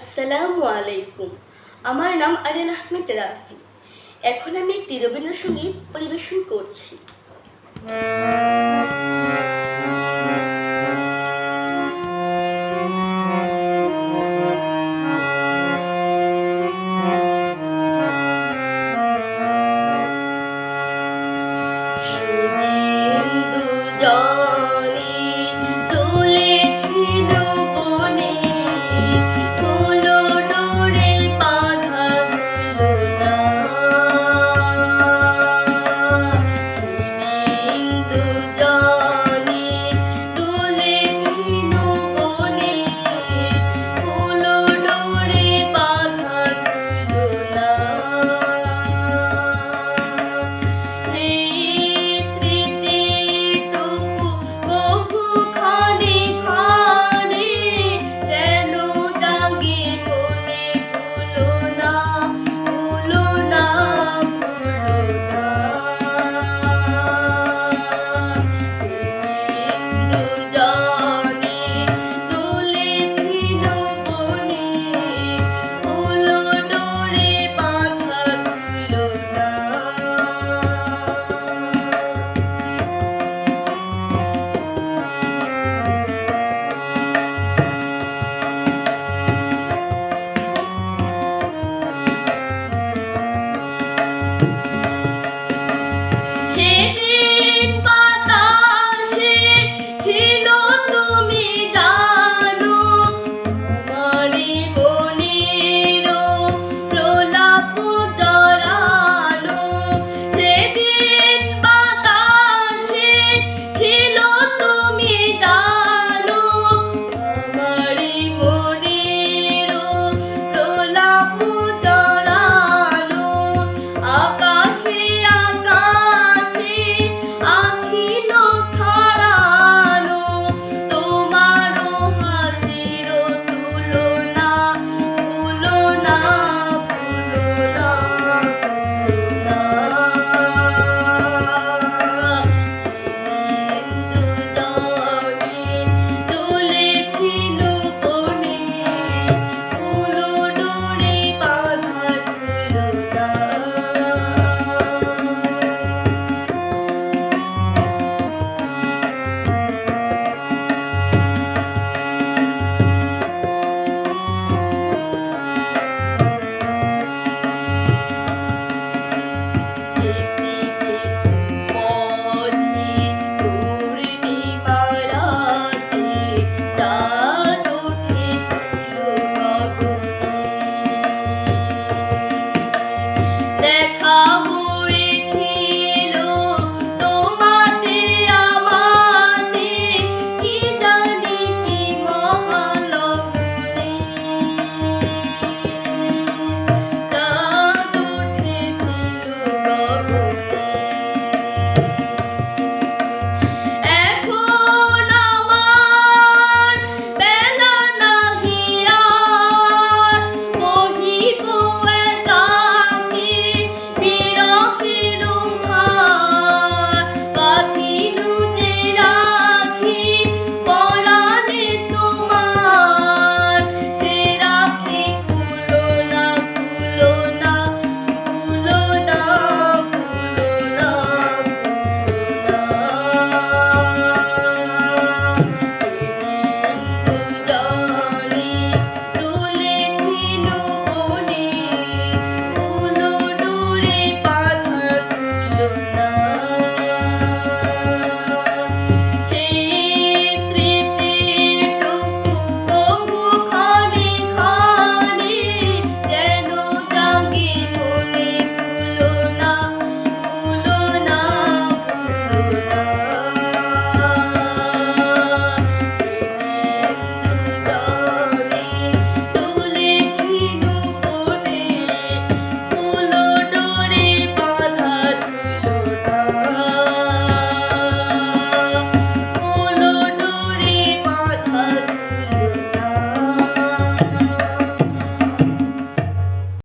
আসসালামু আলাইকুম। আমার নাম আরিয়ান আহমেদ রাফি। এখন আমি একটি রবীন্দ্রসঙ্গীত পরিবেশন করছি।